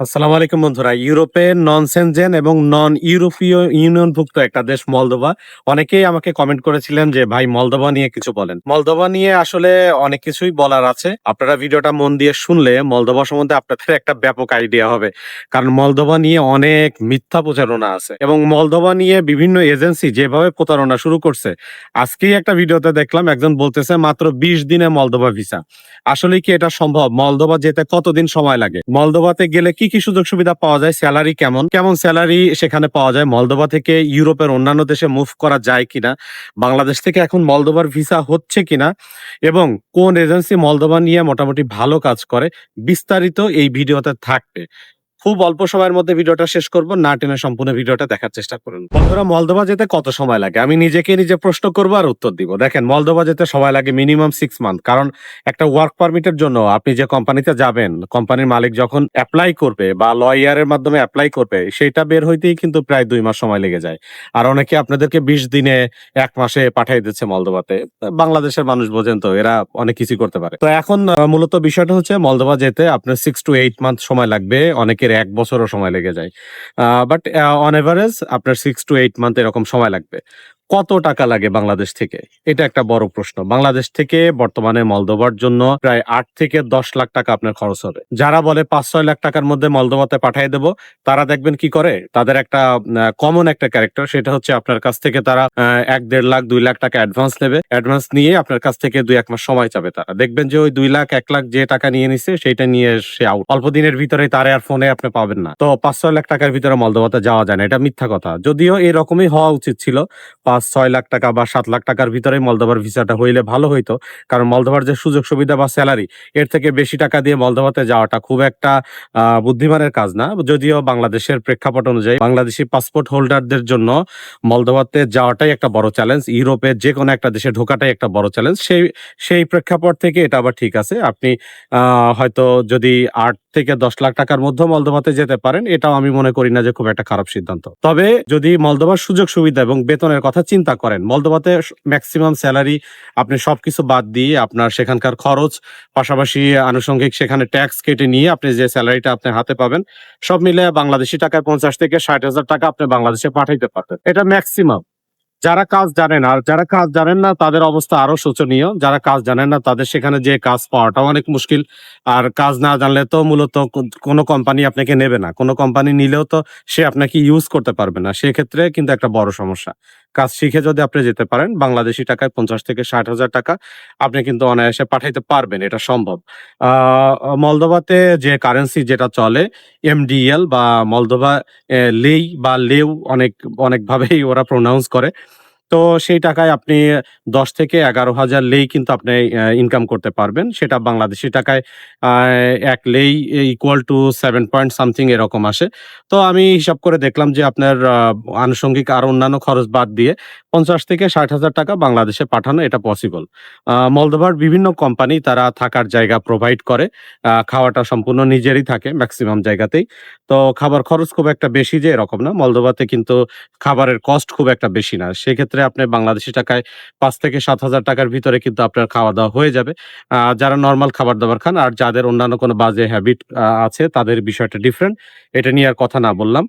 আসসালামু আলাইকুম বন্ধুরা। ইউরোপে নন সেনজেন এবং নন ইউরোপীয় ইউনিয়নভুক্ত একটা দেশ মলদোভা। অনেকেই আমাকে কমেন্ট করেছিলেন যে, ভাই, মলদোভা নিয়ে কিছু বলেন। মলদোভা নিয়ে আসলে অনেক কিছুই বলার আছে। আপনারা ভিডিওটা মন দিয়ে শুনলে মলদোভা সম্বন্ধে আপনাদের একটা ব্যাপক আইডিয়া হবে। কারণ মলদোভা নিয়ে অনেক মিথ্যা প্রচারণা আছে এবং মলদোভা নিয়ে বিভিন্ন এজেন্সি যেভাবে প্রতারণা শুরু করছে, আজকেই একটা ভিডিওতে দেখলাম একজন বলতেছে, মাত্র বিশ দিনে মলদোভা ভিসা। আসলে কি এটা সম্ভব? মলদোভা যেতে কতদিন সময় লাগে? মলদোভাতে গেলে কি কি সুযোগ সুবিধা পাওয়া যায়? স্যালারি কেমন? কেমন স্যালারি সেখানে পাওয়া যায়? মলদোভা থেকে ইউরোপের অন্যান্য দেশে মুভ করা যায় কিনা? বাংলাদেশ থেকে এখন মলদোভার ভিসা হচ্ছে কিনা? এবং কোন এজেন্সি মলদোভা নিয়ে মোটামুটি ভালো কাজ করে? বিস্তারিত এই ভিডিওতে থাকবে। খুব অল্প সময়ের মধ্যে ভিডিওটা শেষ করব, না টেনে সম্পূর্ণ ভিডিওটা দেখার চেষ্টা করুন। বন্ধুরা, মলদোভা যেতে কত সময় লাগে? আমি নিজেকে নিজে প্রশ্ন করব আর উত্তর দিব। দেখেন, মলদোভা যেতে সময় লাগে মিনিমাম সিক্স মান্থ কারণ একটা ওয়ার্ক পারমিটের জন্য আপনি যে কোম্পানিতে যাবেন কোম্পানির মালিক যখন অ্যাপ্লাই করবে বা লয়ারের মাধ্যমে অ্যাপ্লাই করবে, সেটা বের হইতেই কিন্তু প্রায় দুই মাস সময় লেগে যায়। আর অনেকে আপনাদেরকে বিশ দিনে এক মাসে পাঠিয়ে দিচ্ছে মলদোভাতে। বাংলাদেশের মানুষ বোঝেন তো, এরা অনেক কিছু করতে পারে। তো এখন মূলত বিষয়টা হচ্ছে মলদোভা যেতে আপনার সিক্স টু এইট মান্থ সময় লাগবে। অনেকের এক বছরও সময় লেগে যায়। বাট অন এভারেজ আপনার সিক্স টু এইট মান্থ এরকম সময় লাগবে। কত টাকা লাগে বাংলাদেশ থেকে? এটা একটা বড় প্রশ্ন। বাংলাদেশ থেকে বর্তমানে মলদোভার জন্য প্রায় আট থেকে দশ লাখ টাকা আপনার খরচ হবে। যারা বলে পাঁচ ছয় লাখ টাকার মধ্যে মলদোভাতে পাঠিয়ে দেবো, তারা দেখবেন কি করে? তাদের একটা কমন একটা ক্যারেক্টার সেটা হচ্ছে আপনার কাছ থেকে তারা এক দেড় লাখ, দুই লাখ টাকা অ্যাডভান্স নেবে। অ্যাডভান্স নিয়ে আপনার কাছ থেকে দুই এক মাস সময় চাবে তারা। দেখবেন যে ওই দুই লাখ, এক লাখ যে টাকা নিয়ে নিছে সেটা নিয়ে সে আউট অল্প দিনের ভিতরে তারে আর ফোনে আপনি পাবেন না। তো পাঁচ ছয় লাখ টাকার ভিতরে মলদোভাতে যাওয়া যায় না। এটা মিথ্যা কথা। যদিও এরকমই হওয়া উচিত ছিল। পাঁচ, ছয় লাখ টাকা বা সাত লাখ টাকার ভিতরে মলদোভার ভিসাটা হইলে ভালো হইতো। কারণ মলদোভার যে সুযোগ সুবিধা বা স্যালারি, এর থেকে বেশি টাকা দিয়ে মলদোভাতে যাওয়াটা খুব একটা বুদ্ধিমানের কাজ না। যদিও বাংলাদেশের প্রেক্ষাপট অনুযায়ী বাংলাদেশি পাসপোর্ট হোল্ডারদের জন্য মলদোভাতে যাওয়াটাই একটা বড় চ্যালেঞ্জ। ইউরোপের যে কোনো একটা দেশে ঢোকাটাই একটা বড় চ্যালেঞ্জ। সেই সেই প্রেক্ষাপট থেকে এটা আবার ঠিক আছে। আপনি হয়তো যদি আট থেকে দশ লাখ টাকার মধ্যে মলদোভাতে যেতে পারেন, এটাও আমি মনে করি না যে খুব একটা খারাপ সিদ্ধান্ত। তবে যদি মলদোভার সুযোগ সুবিধা এবং বেতনের কথা চিন্তা করেন, মলদোভাতে ম্যাক্সিমাম স্যালারি আপনি সবকিছু বাদ দিয়ে আপনার সেখানকার খরচ, পাশাপাশি আনুষঙ্গিক সেখানে ট্যাক্স কেটে নিয়ে আপনি যে স্যালারিটা আপনি হাতে পাবেন, সব মিলে বাংলাদেশি টাকায় পঞ্চাশ থেকে ষাট হাজার টাকা আপনি বাংলাদেশে পাঠাইতে পারবেন এটা ম্যাক্সিমাম যারা কাজ জানেন, আর যারা কাজ জানেন না, তাদের অবস্থা আরও শোচনীয়। যারা কাজ জানেন না, তাদের সেখানে যে কাজ পাওয়াটা অনেক মুশকিল। আর কাজ না জানলে তো মূলত কোনো কোম্পানি আপনাকে নেবে না। কোনো কোম্পানি নিলেও তো সে আপনাকে ইউজ করতে পারবে না। সেক্ষেত্রে কিন্তু একটা বড় সমস্যা। কাজ শিখে যদি আপনি যেতে পারেন, বাংলাদেশি টাকায় পঞ্চাশ থেকে ষাট হাজার টাকা আপনি কিন্তু অনায়াসে পাঠাইতে পারবেন, এটা সম্ভব। মলদোভাতে যে কারেন্সি যেটা চলে এমডিএল বা মলদোভা লেই বা লেউ অনেক, অনেকভাবেই ওরা প্রোনাউন্স করে। তো সেই টাকায় আপনি দশ থেকে এগারো হাজার লেই কিন্তু আপনি ইনকাম করতে পারবেন। সেটা বাংলাদেশি টাকায় এক lei equal to seven point something এরকম আসে। তো আমি হিসাব করে দেখলাম যে আপনার আনুষঙ্গিক আর অন্যান্য খরচ বাদ দিয়ে পঞ্চাশ থেকে ষাট হাজার টাকা বাংলাদেশে পাঠানো এটা পসিবল মলদোভার বিভিন্ন কোম্পানি তারা থাকার জায়গা প্রোভাইড করে। খাওয়াটা সম্পূর্ণ নিজেরই থাকে ম্যাক্সিমাম জায়গাতেই। তো খাবার খরচ খুব একটা বেশি যে এরকম না। মলদোভাতে কিন্তু খাবারের কস্ট খুব একটা বেশি না। সেক্ষেত্রে আপনি বাংলাদেশি টাকায় পাঁচ থেকে সাত হাজার টাকার ভিতরে কিন্তু আপনার খাওয়া দাওয়া হয়ে যাবে। যারা নর্মাল খাবার দাবার খান আর যাদের অন্যান্য কোনো বাজে হ্যাবিট আছে তাদের বিষয়টা ডিফারেন্ট এটা নিয়ে আর কথা না বললাম।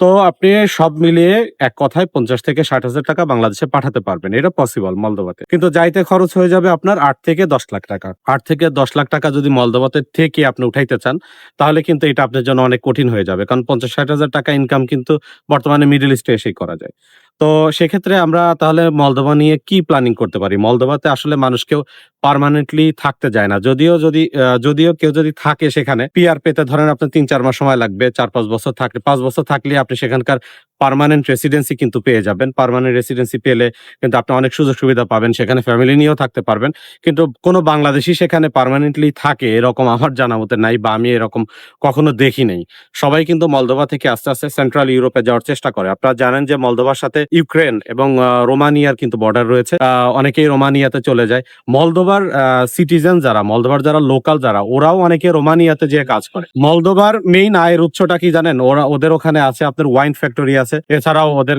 তো আপনি সব মিলিয়ে এক কথায় পঞ্চাশ থেকে ষাট হাজার টাকা বাংলাদেশে পাঠাতে পারবেন। এটা পসিবল মলদোভাতে। কিন্তু যাইতে খরচ হয়ে যাবে আপনার আট থেকে দশ লাখ টাকা। আট থেকে দশ লাখ টাকা যদি মলদোভাতে থেকে আপনি উঠাইতে চান, তাহলে কিন্তু এটা আপনার জন্য অনেক কঠিন হয়ে যাবে। কারণ পঞ্চাশ ষাট হাজার টাকা ইনকাম কিন্তু বর্তমানে মিডল ইস্টে এসেই করা যায়। তো সেক্ষেত্রে আমরা তাহলে মলদোভা নিয়ে কি প্ল্যানিং করতে পারি? মলদোভাতে আসলে মানুষ কেউ পার্মানেন্টলি থাকতে যায় না। যদিও যদি যদিও কেউ যদি থাকে সেখানে পিআর পেতে ধরেন আপনার তিন, চার মাস সময় লাগবে, চার, পাঁচ বছর থাকলে, পাঁচ বছর থাকলে আপনি সেখানকার পার্মানেন্ট রেসিডেন্সি কিন্তু পেয়ে যাবেন। পার্মানেন্ট রেসিডেন্সি পেলে কিন্তু আপনি অনেক সুযোগ সুবিধা পাবেন, সেখানে ফ্যামিলি নিয়েও থাকতে পারবেন। কিন্তু কোনো বাংলাদেশি সেখানে পার্মানেন্টলি থাকে এরকম আমার জানা মতে নাই বা আমি এরকম কখনো দেখি নেই। সবাই কিন্তু মলদোভা থেকে আস্তে আস্তে সেন্ট্রাল ইউরোপে যাওয়ার চেষ্টা করে। আপনারা জানেন যে মলদোভার সাথে ইউক্রেন এবং রোমানিয়ার কিন্তু বর্ডার রয়েছে। অনেকেই রোমানিয়াতে চলে যায়। মলদোভা মলদোভার সিটিজেন যারা, মলদোভার যারা লোকাল যারা, ওরাও অনেকে রোমানিয়াতে যে কাজ করে। মলদোভার মেইন আয়ের উৎসটা কি জানেন? ওরা, ওদের ওখানে আছে আপনার ওয়াইন ফ্যাক্টরি আছে। এছাড়াও ওদের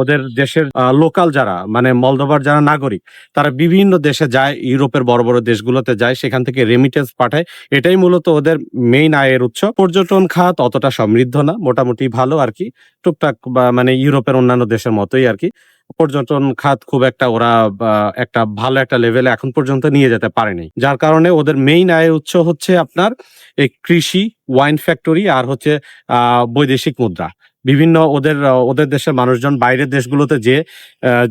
ওদের দেশের লোকাল যারা মানে মলদোভার যারা নাগরিক, তারা বিভিন্ন দেশে যায়, ইউরোপের বড় বড় দেশগুলোতে যায়, সেখান থেকে রেমিটেন্স পাঠায়। এটাই মূলত ওদের মেইন আয়ের উৎস। পর্যটন খাত অতটা সমৃদ্ধ না, মোটামুটি ভালো আর কি। টুকটাক মানে ইউরোপের অন্যান্য দেশের মতোই আর কি। পর্যটন খাত খুব একটা ওরা একটা ভালো একটা লেভেলে এখন পর্যন্ত নিয়ে যেতে পারেনি। যার কারণে ওদের মেইন আয়ের উৎস হচ্ছে আপনার এই কৃষি ওয়াইন ফ্যাক্টরি আর হচ্ছে বৈদেশিক মুদ্রা। বিভিন্ন ওদের ওদের দেশের মানুষজন বাইরের দেশগুলোতে যে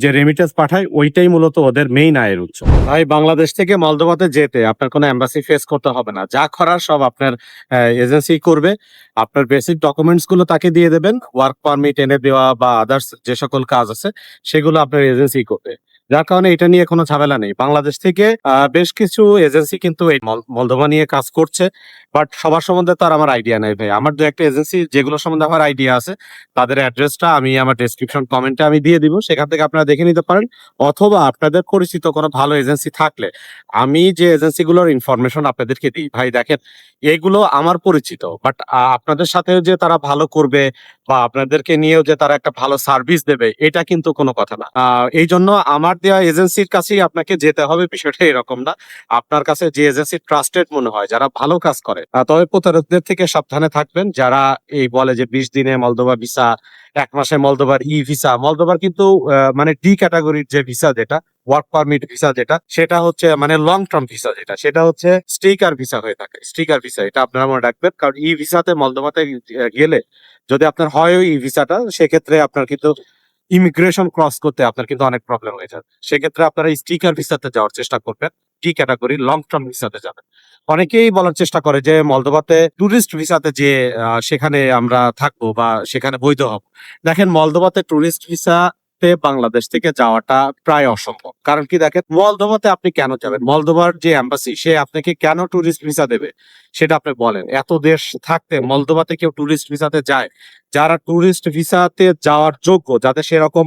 যে রেমিটেন্স পাঠায়, ওইটাই মূলত ওদের মেইন আয়ের উৎস। ভাই, বাংলাদেশ থেকে মলদোভাতে যেতে আপনার কোনো এম্বাসি ফেস করতে হবে না। যা করার সব আপনার এজেন্সি করবে। আপনার বেসিক ডকুমেন্টসগুলো তাকে দিয়ে দেবেন। ওয়ার্ক পারমিট এনে দেওয়া বা আদার্স যে সকল কাজ আছে, সেগুলো আপনার এজেন্সি করবে। যার কারণে এটা নিয়ে কোনো ঝামেলা নেই। বাংলাদেশ থেকে বেশ কিছু এজেন্সি কিন্তু এই মল- মলদোভা নিয়ে কাজ করছে, বাট সবার সম্বন্ধে তো আমার আইডিয়া নাই ভাই। আমার দু একটা এজেন্সি যেগুলো সম্বন্ধে আমার আইডিয়া আছে, তাদের অ্যাড্রেসটা আমি, আমার ডেসক্রিপশন কমেন্টে আমি দিয়ে দিব। সেখান থেকে আপনারা দেখে নিতে পারেন, অথবা আপনাদের পরিচিত কোনো ভালো এজেন্সি থাকলে আমি যে এজেন্সিগুলোর ইনফরমেশন আপনাদেরকে দিই, ভাই দেখেন, এগুলো আমার পরিচিত বাট আপনাদের সাথে যে তারা ভালো করবে বা আপনাদেরকে নিয়েও যে তারা একটা ভালো সার্ভিস দেবে, এটা কিন্তু কোনো কথা না। এই জন্য আমার দেওয়া এজেন্সির কাছেই আপনাকে যেতে হবে, বিষয়টা এরকম না। আপনার কাছে যে এজেন্সি ট্রাস্টেড মনে হয়, যারা ভালো কাজ করে তবে প্রতারকদের থেকে সাবধানে থাকবেন। যারা এই বলে যে বিশ দিনে মলদোবা ভিসা, এক মাসে মলদোবার ই ভিসা, মলদোবার কিন্তু মানে ডি ক্যাটাগরির যে ভিসা যেটা ওয়ার্ক পারমিট ভিসা যেটা, সেটা হচ্ছে মানে লং টার্ম ভিসা যেটা, সেটা হচ্ছে স্টিকার ভিসা হয়ে থাকে স্টিকার ভিসা, এটা আপনারা মনে রাখবেন। কারণ ই ভিসাতে মলদোভাতে গেলে যদি আপনার হয় ই ভিসাটা, সেক্ষেত্রে আপনার কিন্তু ইমিগ্রেশন ক্রস করতে আপনার কিন্তু অনেক প্রবলেম হয়ে যাবে সেক্ষেত্রে আপনারা স্টিকার ভিসাতে যাওয়ার চেষ্টা করবেন। ডি ক্যাটাগরি লং টার্ম ভিসাতে যাবেন। অনেকেই বলার চেষ্টা করে যে, মলদোভাতে টুরিস্ট ভিসাতে যে সেখানে আমরা থাকব বা সেখানে বৈধ হব। দেখেন, মলদোভাতে টুরিস্ট ভিসাতে বাংলাদেশ থেকে যাওয়াটা প্রায় অসম্ভব। কারণ কি দেখেন, মলদোভাতে আপনি কেন যাবেন? মলদোভার যে এম্বাসি সে আপনাকে কেন টুরিস্ট ভিসা দেবে? সেটা আপনি বলেন। এত দেশ থাকতে মলদোভাতে কেউ টুরিস্ট ভিসাতে যায় যারা টুরিস্ট ভিসাতে যাওয়ার যোগ্য, যাদের সেরকম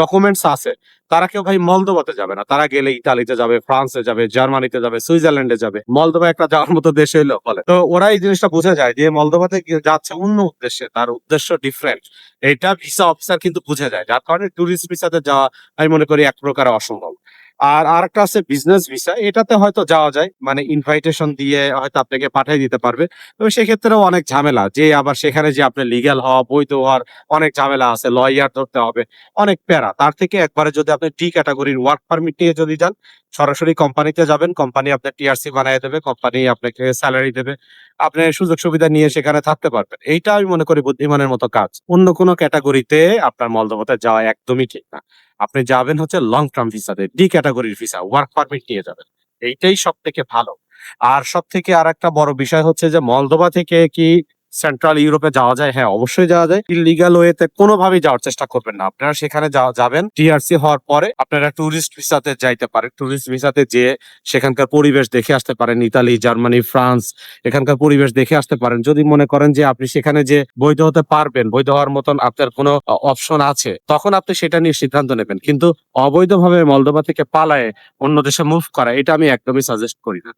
ডকুমেন্টস আছে, তারা কেউ ভাই মলদোভাতে যাবে না। তারা গেলে ইতালিতে যাবে, ফ্রান্সে যাবে, জার্মানিতে যাবে, সুইজারল্যান্ডে যাবে। মলদোভা একটা যাওয়ার মতো দেশ হইল বলে। তো ওরা এই জিনিসটা বোঝা যায় যে মলদোভাতে যাচ্ছে অন্য উদ্দেশ্যে, তার উদ্দেশ্য ডিফারেন্ট এটা ভিসা অফিসার কিন্তু বুঝে যায়। যার কারণে টুরিস্ট ভিসাতে যাওয়া আমি মনে করি এক প্রকার অসম্ভব। আর আরেকটা আছে বিজনেস ভিসা এটাতে হয়তো যাওয়া যায় মানে ইনভাইটেশন দিয়ে হয়তো আপনাকে পাঠিয়ে দিতে পারবে। তবে সেক্ষেত্রেও অনেক ঝামেলা, যে আবার সেখানে যে আপনি লিগ্যাল হওয়া, বৈধ হওয়ার অনেক ঝামেলা আছে লয়ার ধরতে হবে, অনেক প্যারা। তার থেকে একবারে যদি আপনি টি ক্যাটাগরির ওয়ার্ক পারমিট নিয়ে যদি যান, সরাসরি কোম্পানিতে যাবেন কোম্পানি আপনার টিআরসি বানিয়ে দেবে কোম্পানি আপনাকে স্যালারি দেবে, আপনি সুযোগ সুবিধা নিয়ে সেখানে থাকতে পারবেন। এইটা আমি মনে করি বুদ্ধিমানের মতো কাজ। অন্য কোনো ক্যাটাগরিতে আপনার মলদোভাতে যাওয়া একদমই ঠিক না। আপনি যাবেন হচ্ছে লং টার্ম ভিসাতে ডি ক্যাটাগরির ভিসা ওয়ার্ক পারমিট নিয়ে যাবেন। এইটাই সব থেকে ভালো। আর সব থেকে আর একটা বড় বিষয় হচ্ছে যে মলদোবা থেকে কি সেন্ট্রাল ইউরোপে যাওয়া যায়? হ্যাঁ অবশ্যই যাওয়া যায়। ইলিগাল ওয়েতে কোনোভাবেই যাওয়ার চেষ্টা করবেন না। আপনারা সেখানে যাবেন। টিআরসি হওয়ার পরে আপনারা টুরিস্ট ভিসাতে যাইতে পারেন। টুরিস্ট ভিসাতে যেয়ে সেখানকার পরিবেশ দেখে আসতে পারেন। ইতালি জার্মানি ফ্রান্স এখানকার পরিবেশ দেখে আসতে পারেন। যদি মনে করেন যে আপনি সেখানে যে বৈধ হতে পারবেন, বৈধ হওয়ার মতন আপনার কোনো অপশন আছে, তখন আপনি সেটা নিয়ে সিদ্ধান্ত নেবেন। কিন্তু অবৈধভাবে মলদোভা থেকে পালায়ে অন্য দেশে মুভ করা, এটা আমি একদমই সাজেস্ট করি না।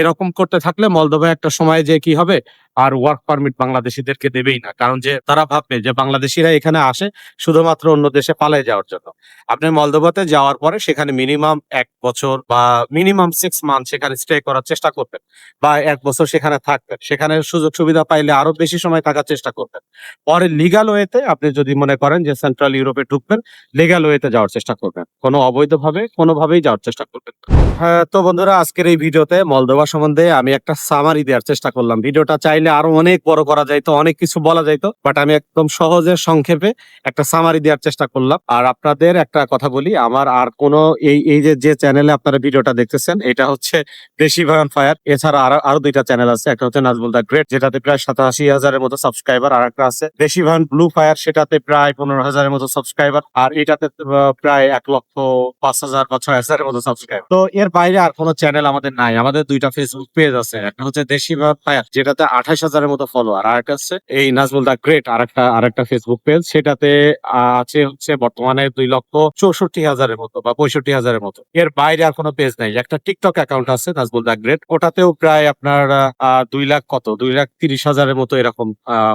এরকম করতে থাকলে মলদোভা একটা সময় যে কি হবে? আর ওয়ার্ক পারমিট বাংলাদেশিদেরকে দেবেই না। কারণ যে তারা ভাববে যে বাংলাদেশিরা এখানে আসে শুধুমাত্র অন্য দেশে পালিয়ে যাওয়ার জন্য। আপনি মলদোভাতে যাওয়ার পরে সেখানে মিনিমাম এক বছর বা মিনিমাম সিক্স মান্থ সেখানে স্টে করার চেষ্টা করবেন বা এক বছর সেখানে থাকবেন। সেখানে সুযোগ সুবিধা পাইলে আরও বেশি সময় থাকার চেষ্টা করবেন। পরে লিগাল ওয়েতে আপনি যদি মনে করেন যে সেন্ট্রাল ইউরোপে ঢুকবেন লিগাল ওয়েতে যাওয়ার চেষ্টা করবেন। কোনো অবৈধভাবে, কোনোভাবেই যাওয়ার চেষ্টা করবেন হ্যাঁ তো বন্ধুরা, আজকের এই ভিডিওতে মলদোভা সম্বন্ধে আমি একটা সামারি দেওয়ার চেষ্টা করলাম। ভিডিওটা চাইলে আরও অনেক বড় করা যাইতো, অনেক কিছু বলা যাইতো বাট আমি একদম সহজে সংক্ষেপে একটা সামারি দেওয়ার চেষ্টা করলাম। আর আপনাদের একটা কথা বলি, আমার আর কোনো এই এই যে যে চ্যানেলে আপনারা ভিডিওটা দেখতেছেন, এটা হচ্ছে দেশি ভায়ন ফায়ার। এছাড়া আরও আরও দুইটা চ্যানেল আছে, একটা হচ্ছে নাজবুল দা গ্রেট, যেটাতে প্রায় সাতাশি হাজারের মতো সাবস্ক্রাইবার আর একটা আছে দেশি ভায়ন ব্লু ফায়ার, সেটাতে প্রায় পনেরো হাজারের মতো সাবস্ক্রাইবার আর এটাতে প্রায় এক লক্ষ পাঁচ হাজার বা ছয় হাজারের মতো সাবস্ক্রাইবার তো এর বাইরে আর কোনো চ্যানেল আমাদের নাই, আমাদের দুইটা ফেসবুক পেজ আছে, একটা হচ্ছে দেশি ভায়ন ফায়ার, যেটাতে আঠাশ আঠাশ হাজারের মতো ফলোয়ার আর একটা হচ্ছে এই নাজমুল দা গ্রেট আর একটা আর একটা ফেসবুক পেজ সেটাতে আছে হচ্ছে বর্তমানে দুই লক্ষ চৌষট্টি হাজারের মতো বা পঁয়ষট্টি হাজারের মতো। এর বাইরে আর কোনো পেজ নাই। একটা টিকটক অ্যাকাউন্ট আছে নাজমুল দা গ্রেট ওটাতেও প্রায় আপনার দুই লাখ কত? দুই লাখ তিরিশ হাজারের মতো এরকম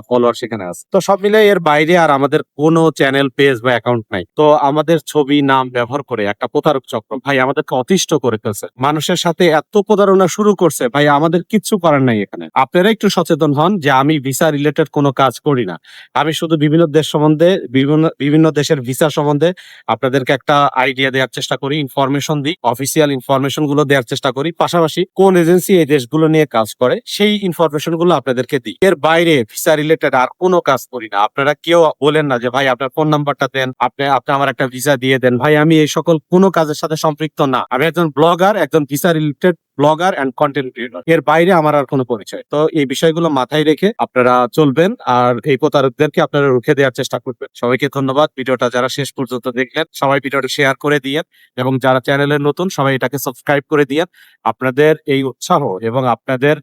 ফলোয়ার সেখানে আছে। তো সব মিলে এর বাইরে আর আমাদের কোনো চ্যানেল পেজ বা অ্যাকাউন্ট নাই। তো আমাদের ছবি, নাম ব্যবহার করে একটা প্রতারক চক্র, ভাই, আমাদেরকে অতিষ্ঠ করে ফেলছে। মানুষের সাথে এত প্রতারণা শুরু করছে, ভাই, আমাদের কিচ্ছু করার নাই এখানে। আপনারা একটু সচেতন হন যে আমি ভিসা রিলেটেড কোনো কাজ করি না। আমি শুধু বিভিন্ন দেশ সম্বন্ধে, বিভিন্ন বিভিন্ন দেশের ভিসা সম্বন্ধে আপনাদেরকে একটা আইডিয়া দেওয়ার চেষ্টা করি ইনফরমেশন দিই অফিসিয়াল ইনফরমেশনগুলো দেওয়ার চেষ্টা করি। পাশাপাশি কোন এজেন্সি এই দেশগুলো নিয়ে কাজ করে, সেই ইনফরমেশনগুলো আপনাদেরকে দিই। এর বাইরে ভিসা রিলেটেড আর কোনো কাজ করি না। আপনারা কেউ বলেন না যে, ভাই, আপনার ফোন নাম্বারটা দেন, আপনি আপনি আমার একটা ভিসা দিয়ে দেন। ভাই, আমি এই সকল কোনো কাজের সাথে সম্পৃক্ত না। আমি একজন ব্লগার একজন visa related blogger and content creator এর বাইরে আমার আর কোনো পরিচয়। তো এই বিষয়গুলো মাথায় রেখে আপনারা চলবেন আর এই প্রতারকদেরকে আপনারা রুখে দেওয়ার চেষ্টা করবেন। সবাইকে ধন্যবাদ। ভিডিওটা যারা শেষ পর্যন্ত দেখলেন, সবাই ভিডিওটা শেয়ার করে দিয়েন এবং যারা চ্যানেলে নতুন, সবাই এটাকে সাবস্ক্রাইব করে দিয়েন। আপনাদের এই উৎসাহ এবং আপনাদের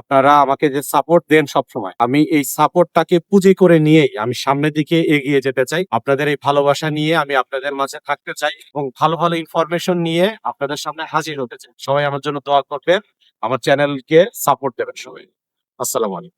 আপনারা আমাকে যে সাপোর্ট দেন সব সময় আমি এই সাপোর্টটাকে পুঁজি করে নিয়েই আমি সামনের দিকে এগিয়ে যেতে চাই। আপনাদের এই ভালোবাসা নিয়ে আমি আপনাদের মাঝে থাকতে চাই এবং ভালো ভালো ইনফরমেশন নিয়ে আপনাদের সামনে হাজির হতে চাই। সবাই আমার জন্য দোয়া করবেন। আমার চ্যানেলকে সাপোর্ট দেবেন সবাই। আসসালামু আলাইকুম।